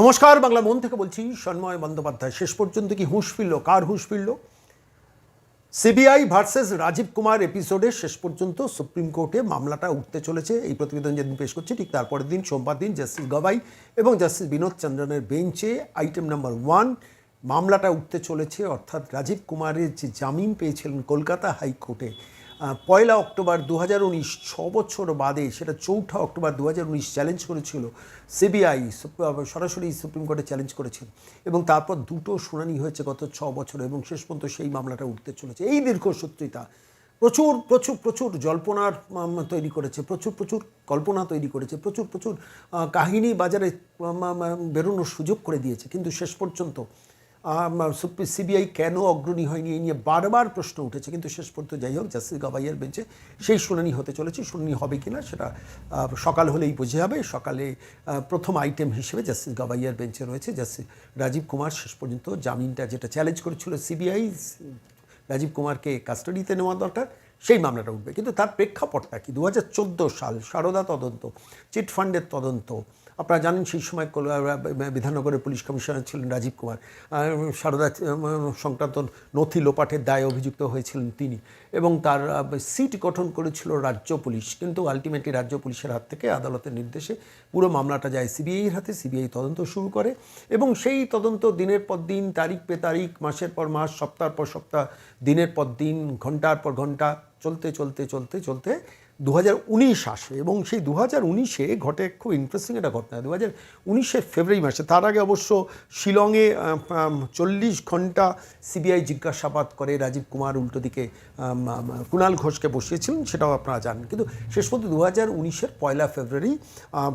নমস্কার, বাংলা মন থেকে বলছি, সন্ময় বন্দ্যোপাধ্যায়। শেষ পর্যন্ত কি হুঁশ ফিরল? কার হুঁশ ফিরল? সিবিআই ভার্সেস রাজীব কুমার এপিসোডে শেষ পর্যন্ত সুপ্রিম কোর্টে মামলাটা উঠতে চলেছে। এই প্রতিবেদন যেদিন পেশ করছি, ঠিক তারপরের দিন, সোমবার দিন জাস্টিস গবাই এবং জাস্টিস বিনোদ চন্দ্রনের বেঞ্চে আইটেম নাম্বার ওয়ান মামলাটা উঠতে চলেছে। অর্থাৎ রাজীব কুমারের যে জামিন পেয়েছিলেন কলকাতা হাইকোর্টে পয়লা অক্টোবর দু হাজার উনিশ, ছ বছর বাদে সেটা চৌঠা অক্টোবর দু উনিশ চ্যালেঞ্জ করেছিল সিবিআই সরাসরি সুপ্রিম কোর্টে চ্যালেঞ্জ করেছিল এবং তারপর দুটো শুনানি হয়েছে গত ছ বছর এবং শেষ পর্যন্ত সেই মামলাটা উঠতে চলেছে। এই দীর্ঘ দীর্ঘসূত্রিতা প্রচুর প্রচুর প্রচুর জল্পনার তৈরি করেছে, প্রচুর প্রচুর কল্পনা তৈরি করেছে, প্রচুর প্রচুর কাহিনী বাজারে বেরোনোর সুযোগ করে দিয়েছে। কিন্তু শেষ পর্যন্ত সিবিআই কেন অগ্রণী হয়নি এই নিয়ে বারবার প্রশ্ন উঠেছে, কিন্তু শেষ পর্যন্ত যাই হোক, জাস্টিস গাবাইয়ের বেঞ্চে সেই শুনানি হতে চলেছে, শুনানি হবে কিনা সেটা সকাল হলেই বোঝা যাবে। সকালে প্রথম আইটেম হিসেবে জাস্টিস গাবাইয়ের বেঞ্চে রয়েছে জাস্টিস রাজীব কুমার। শেষ পর্যন্ত জামিনটা যেটা চ্যালেঞ্জ করেছিল সিবিআই, রাজীব কুমারকে কাস্টাডিতে নেওয়া দরকার, সেই মামলাটা উঠবে। কিন্তু তার প্রেক্ষাপটটা কি? দু হাজার চোদ্দ সাল সারদা তদন্ত, চিটফান্ডের তদন্ত আপনারা জানেন সেই সময় বিধাননগরের পুলিশ কমিশনার ছিলেন রাজীব কুমার। সারদা সংক্রান্ত নথি লোপাটের দায়ে অভিযুক্ত হয়েছিলেন তিনি এবং তার সিট গঠন করেছিল রাজ্য পুলিশ। কিন্তু আলটিমেটলি রাজ্য পুলিশের হাত থেকে আদালতের নির্দেশে পুরো মামলাটা যায় সিবিআইয়ের হাতে, সিবিআই তদন্ত শুরু করে এবং সেই তদন্ত দিনের পর দিন, তারিখ পে তারিখ মাসের পর মাস, সপ্তাহ পর সপ্তাহ, দিনের পর দিন, ঘণ্টার পর ঘণ্টা, চলতে চলতে চলতে চলতে দু হাজার উনিশ আসে এবং সেই দু উনিশে ঘটে খুব ইন্টারেস্টিং একটা ঘটনা। দু হাজার উনিশের ফেব্রুয়ারি মাসে, তার আগে অবশ্য শিলংয়ে চল্লিশ ঘণ্টা সিবিআই জিজ্ঞাসাবাদ করে রাজীব কুমার উল্টো দিকে কুণাল ঘোষকে বসিয়েছিলেন সেটাও আপনারা জানেন। কিন্তু শেষ পর্যন্ত দু হাজার উনিশের পয়লা ফেব্রুয়ারি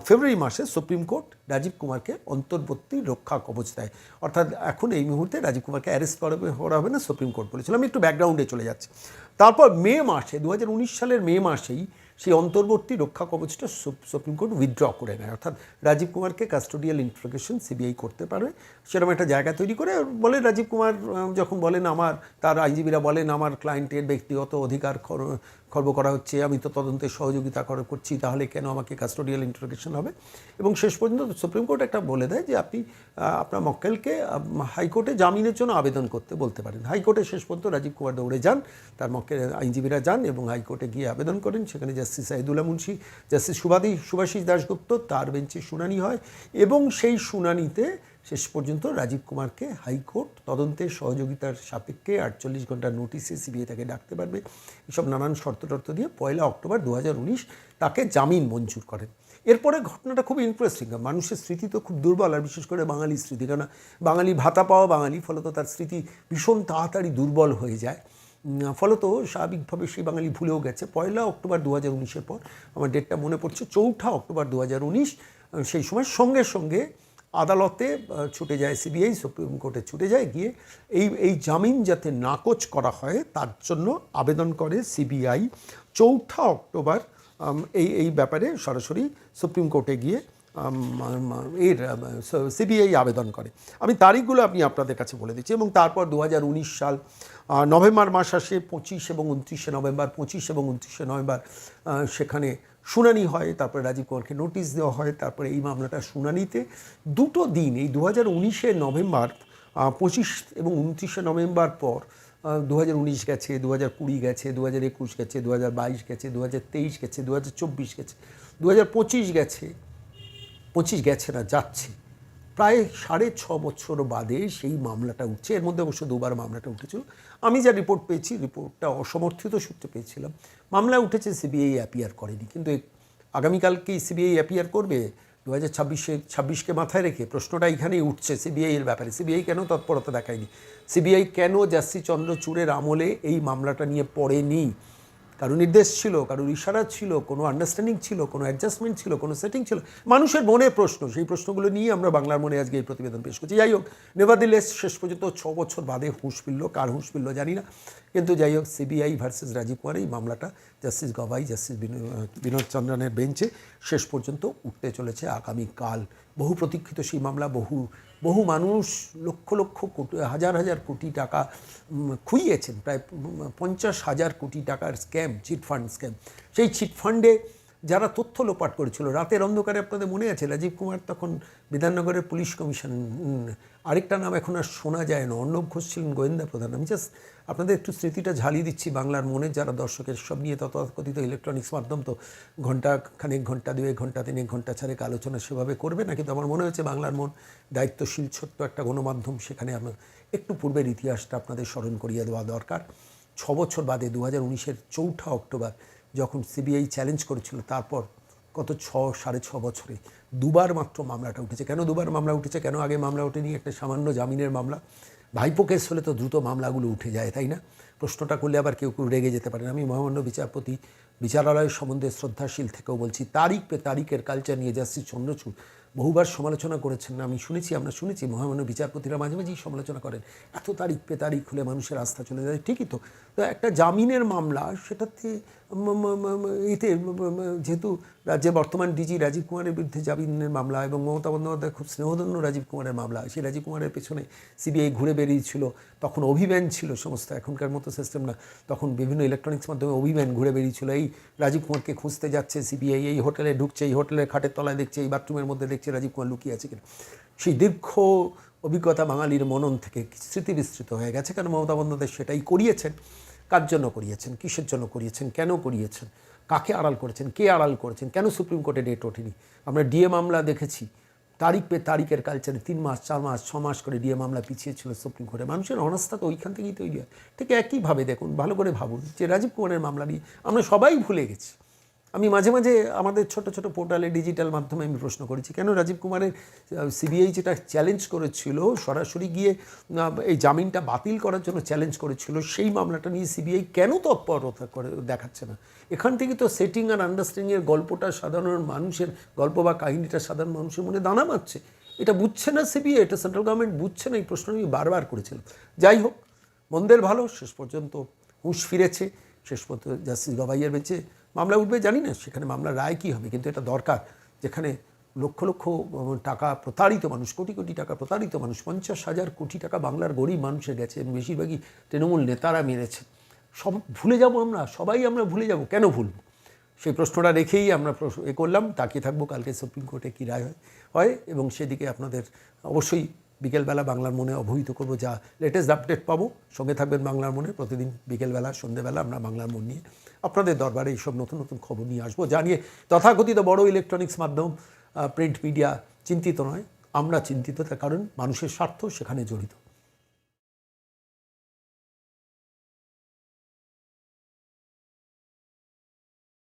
ফেব্রুয়ারি মাসে সুপ্রিম কোর্ট রাজীব কুমারকে অন্তর্বর্তী রক্ষা কবচ দেয়। অর্থাৎ এখন এই মুহূর্তে রাজীব কুমারকে অ্যারেস্ট করা হবে- না, সুপ্রিম কোর্ট বলেছিল। আমি একটু ব্যাকগ্রাউন্ডে চলে যাচ্ছি। তারপর মে মাসে দু হাজার উনিশ সালের মে মাসেই সেই অন্তর্বর্তী রক্ষা কবচটা সুপ- সুপ্রিম কোর্ট উইথড্র করে নেয়। অর্থাৎ রাজীব কুমারকে কাস্টোডিয়াল ইন্ট্রোগেশন সিবিআই করতে পারবে সেরকম একটা জায়গা তৈরি করে বলে রাজীব কুমার যখন বলেন আমার, তার আইনজীবীরা বলেন, আমার ক্লায়েন্টের ব্যক্তিগত অধিকার খর্ব করা হচ্ছে, আমি তো তদন্তে সহযোগিতা করা, করছি, তাহলে কেন আমাকে কাস্টোডিয়াল ইন্টারোগেশন হবে? এবং শেষ পর্যন্ত সুপ্রিম কোর্ট একটা বলে দেয় যে আপনি আপনার মক্কেলকে হাইকোর্টে জামিনের জন্য আবেদন করতে বলতে পারেন। হাইকোর্টে শেষ পর্যন্ত রাজীব কুমার দৌড়ে যান, তার মক্কেল আইনজীবীরা যান এবং হাইকোর্টে গিয়ে আবেদন করেন। সেখানে জাস্টিস সাইদুল্লাহ মুন্সি জাস্টিস সুবাদি সুভাষিস দাশগুপ্ত, তার বেঞ্চে শুনানি হয় এবং সেই শুনানিতে শেষ পর্যন্ত রাজীব কুমারকে হাইকোর্ট তদন্তের সহযোগিতার সাপেক্ষে আটচল্লিশ ঘণ্টার নোটিশে সিবিআই তাকে ডাকতে পারবে। এসব নানান শর্ত টর্ত দিয়ে পয়লা অক্টোবর দু হাজার উনিশ তাকে জামিন মঞ্জুর করেন। এরপরে ঘটনাটা খুব ইন্টারেস্টিং মানুষের স্মৃতি তো খুব দুর্বল, আর বিশেষ করে বাঙালির স্মৃতি। কেন বাঙালি ভাতা পাওয়া বাঙালি, ফলত তার স্মৃতি ভীষণ তাড়াতাড়ি দুর্বল হয়ে যায়। ফলত স্বাভাবিকভাবে সেই বাঙালি ভুলেও গেছে। পয়লা অক্টোবর দু হাজার উনিশের পর, আমার ডেটটা মনে পড়ছে, চৌঠা অক্টোবর দু হাজার উনিশ, সেই সময় সঙ্গে সঙ্গে আদালতে ছুটে যায় সিবিআই সুপ্রিম কোর্টে ছুটে যায় গিয়ে এই এই জামিন যাতে নাকচ করা হয় তার জন্য আবেদন করে সিবিআই। চৌঠা অক্টোবর এই এই ব্যাপারে সরাসরি সুপ্রিম কোর্টে গিয়ে আম, আম, এর সিবিআই আবেদন করে। আমি তারিখগুলো আপনি আপনাদের কাছে বলে দিচ্ছি এবং তারপর দু হাজার উনিশ সাল নভেম্বর মাস আসে পঁচিশ এবং উনত্রিশে নভেম্বর পঁচিশ এবং উনত্রিশে নভেম্বর সেখানে শুনানি হয়, তারপরে রাজীব কুমারকে নোটিশ দেওয়া হয়, তারপরে এই মামলাটা শুনানিতে। দুটো দিন, এই দু হাজার নভেম্বর পঁচিশ এবং উনত্রিশে নভেম্বর পর দু হাজার উনিশ গেছে দু হাজার কুড়ি গেছে দু হাজার একুশ গেছে দু হাজার বাইশ গেছে দু হাজার তেইশ গেছে দু হাজার চব্বিশ গেছে দু হাজার পঁচিশ গেছে পঁচিশ গেছে না, যাচ্ছে। প্রায় সাড়ে ছ বছর বাদে সেই মামলাটা উঠছে। এর মধ্যে অবশ্য দুবার মামলাটা উঠেছিল। আমি যা রিপোর্ট পেয়েছি, রিপোর্টটা অসমর্থিত সূত্রে পেয়েছিলাম। মামলা উঠেছে, সিবিআই অ্যাপিয়ার করেনি। কিন্তু আগামীকালকেই সিবিআই অ্যাপিয়ার করবে। দু হাজার ছাব্বিশে, ছাব্বিশকে মাথায় রেখে প্রশ্নটা এখানেই উঠছে সিবিআই এর ব্যাপারে। সিবিআই কেন তৎপরতা দেখায়নি? সিবিআই কেন জাস্টি চন্দ্রচূড়ের আমলে এই মামলাটা নিয়ে পড়েনি? কারও নির্দেশ ছিল, কারোর ইশারা ছিল, কোনো আন্ডারস্ট্যান্ডিং ছিল, কোনো অ্যাডজাস্টমেন্ট ছিল, কোনো সেটিং ছিল। মানুষের মনে প্রশ্ন, সেই প্রশ্নগুলো নিয়ে আমরা বাংলার মনে আজকে এই প্রতিবেদন পেশ করছি। যাই হোক নেভাদিলেস শেষ পর্যন্ত ছ বছর বাদে হুঁশ ফিরল, কার হুঁশ ফিরল জানি না। কিন্তু যাই হোক সিবিআই ভার্সেস রাজীব কুমার, এই মামলাটা জাস্টিস গবাই জাস্টিস বিনোদ চন্দ্রনের বেঞ্চে শেষ পর্যন্ত উঠতে চলেছে আগামীকাল। বহু প্রতীক্ষিত সেই মামলা, বহু বহু মানুষ লক্ষ লক্ষ কোটি, হাজার হাজার কোটি টাকা খুইয়েছেন, প্রায় পঞ্চাশ হাজার কোটি টাকার স্ক্যাম চিটফান্ড স্ক্যাম। সেই চিট ফান্ডে যারা তথ্য লোপাট করেছিল, রাতের অন্ধকারে আপনাদের মনে আছে? রাজীব কুমার তখন বিধাননগরের পুলিশ কমিশন আরেকটা নাম এখন আর শোনা যায় না। অর্ণব ঘোষ ছিলেন গোয়েন্দা প্রধান। আমি জাস্ট আপনাদের একটু স্মৃতিটা ঝালিয়ে দিচ্ছি বাংলার মনে, যারা দর্শকের সব নিয়ে তথাকথিত ইলেকট্রনিক্স মাধ্যম তো ঘণ্টা খানেক, ঘণ্টা দুয়ে ঘণ্টা তিনেক, ঘণ্টা চারেক আলোচনা সেভাবে করবে না কিন্তু আমার মনে হয়েছে বাংলার মন দায়িত্বশীল ছোট্ট একটা গণমাধ্যম, সেখানে আমার একটু পূর্বের ইতিহাসটা আপনাদের স্মরণ করিয়ে দেওয়া দরকার। ছ বছর বাদে দু হাজার উনিশের চৌঠা অক্টোবর যখন সিবিআই চ্যালেঞ্জ করেছিল, তারপর কত ছ, সাড়ে ছ বছরে দুবার মাত্র মামলাটা উঠেছে। কেন দুবার মামলা উঠেছে? কেন আগে মামলা ওঠেনি? একটা সামান্য জামিনের মামলা। ভাইপো কেস হলে তো দ্রুত মামলাগুলো উঠে যায়, তাই না? প্রশ্নটা করলে আবার কেউ কেউ রেগে যেতে পারেন আমি মহামান্য বিচারপতি, বিচারালয়ের সম্বন্ধে শ্রদ্ধাশীল থেকেও বলছি, তারিখ পে তারিখের কালচার নিয়ে যাচ্ছি চন্দ্রচূড় বহুবার সমালোচনা করেছেন আমি শুনেছি, আমরা শুনেছি, মহামান্য বিচারপতিরা মাঝে মাঝেই সমালোচনা করেন। এত তারিখ পে তারিখ হলে মানুষের আস্থা চলে যায়, ঠিকই তো। তো একটা জামিনের মামলা, সেটাতে এতে যেহেতু রাজ্যে বর্তমান ডিজি রাজীব কুমারের বিরুদ্ধে জামিনের মামলা এবং মমতা বন্দ্যোপাধ্যায় খুব স্নেহধন্য রাজীব কুমারের মামলা, সেই রাজীব কুমারের পেছনে সিবিআই ঘুরে বেরিয়েছিল, তখন অভিযান ছিল সমস্ত, এখনকার মতো সিস্টেম না, তখন বিভিন্ন ইলেকট্রনিক্স মাধ্যমে অভিযান ঘুরে বেরিয়েছিল। এই রাজীব কুমারকে খুঁজতে যাচ্ছে সিবিআই এই হোটেলে ঢুকছে, এই হোটেলের খাটের তলায় দেখছে, এই বাথরুমের মধ্যে দেখছে। রাজীব কুমার লুকিয়ে আছে কিনা। সেই দীর্ঘ অভিজ্ঞতা বাঙালির মনন থেকে স্মৃতি বিস্তৃত হয়ে গেছে কারণ মমতা বন্দ্যোপাধ্যায় সেটাই করিয়েছেন? কার জন্য করিয়েছেন? কিসের জন্য করিয়েছেন? কেন করিয়েছেন? কাকে আড়াল করেছেন? কে আড়াল করেছেন? কেন সুপ্রিম কোর্টে ডেট ওঠেনি? আমরা ডিএ মামলা দেখেছি। তারিখ পে তারিখের কালচারে তিন মাস, চার মাস, ছ মাস করে ডিএ মামলা পিছিয়ে ছিল সুপ্রিম কোর্টে। মানুষের অনাস্থা তো ওইখান থেকেই তৈরি হয়। ঠিক একইভাবে দেখুন, ভালো করে ভাবুন যে রাজীব কুমারের মামলা নিয়ে আমরা সবাই ভুলে গেছি। আমি মাঝে মাঝে আমাদের ছোট ছোট পোর্টালে ডিজিটাল মাধ্যমে আমি প্রশ্ন করেছি, কেন রাজীব কুমারের সিবিআই যেটা চ্যালেঞ্জ করেছিল, সরাসরি গিয়ে এই জামিনটা বাতিল করার জন্য চ্যালেঞ্জ করেছিল, সেই মামলাটা নিয়ে সিবিআই কেন তৎপরতা করে দেখাচ্ছে না? এখান থেকে তো সেটিং আর আন্ডারস্ট্যান্ডিংয়ের গল্পটা সাধারণ মানুষের, গল্প বা কাহিনীটা সাধারণ মানুষের মনে দানা মারছে। এটা বুঝছে না সিবিআই এটা সেন্ট্রাল গভর্নমেন্ট বুঝছে না, এই প্রশ্ন আমি বারবার করেছিলাম যাই হোক, মন্দের ভালো, শেষ পর্যন্ত হুঁশ ফিরেছে, শেষ পর্যন্ত জাস্টিস গভাইয়ের বেঁচে মামলা উঠবে, জানি না, সেখানে মামলার রায় কী হবে, কিন্তু এটা দরকার। যেখানে লক্ষ লক্ষ টাকা প্রতারিত মানুষ, কোটি কোটি টাকা প্রতারিত মানুষ, পঞ্চাশ হাজার কোটি টাকা বাংলার গরিব মানুষের গেছে বেশিরভাগই তৃণমূল নেতারা মেরেছে। সব ভুলে যাব আমরা, সবাই আমরা ভুলে যাব, কেন ভুলব? সেই প্রশ্নটা রেখেই আমরা এ করলাম, তাকিয়ে থাকব কালকে সুপ্রিম কোর্টে কী রায় হয় এবং সেদিকে আপনাদের অবশ্যই বিকেলবেলা বাংলার মনে অবহিত করব যা লেটেস্ট আপডেট পাবো। সঙ্গে থাকবেন বাংলার মনে। প্রতিদিন বিকেলবেলা, সন্ধ্যেবেলা আমরা বাংলার মন নিয়ে আপনাদের দরবারে এইসব নতুন নতুন খবর নিয়ে আসব জানিয়ে তথাকথিত বড় ইলেকট্রনিক্স মাধ্যম প্রিন্ট মিডিয়া চিন্তিত নয়। আমরা চিন্তিত তার কারণ মানুষের স্বার্থ সেখানে জড়িত।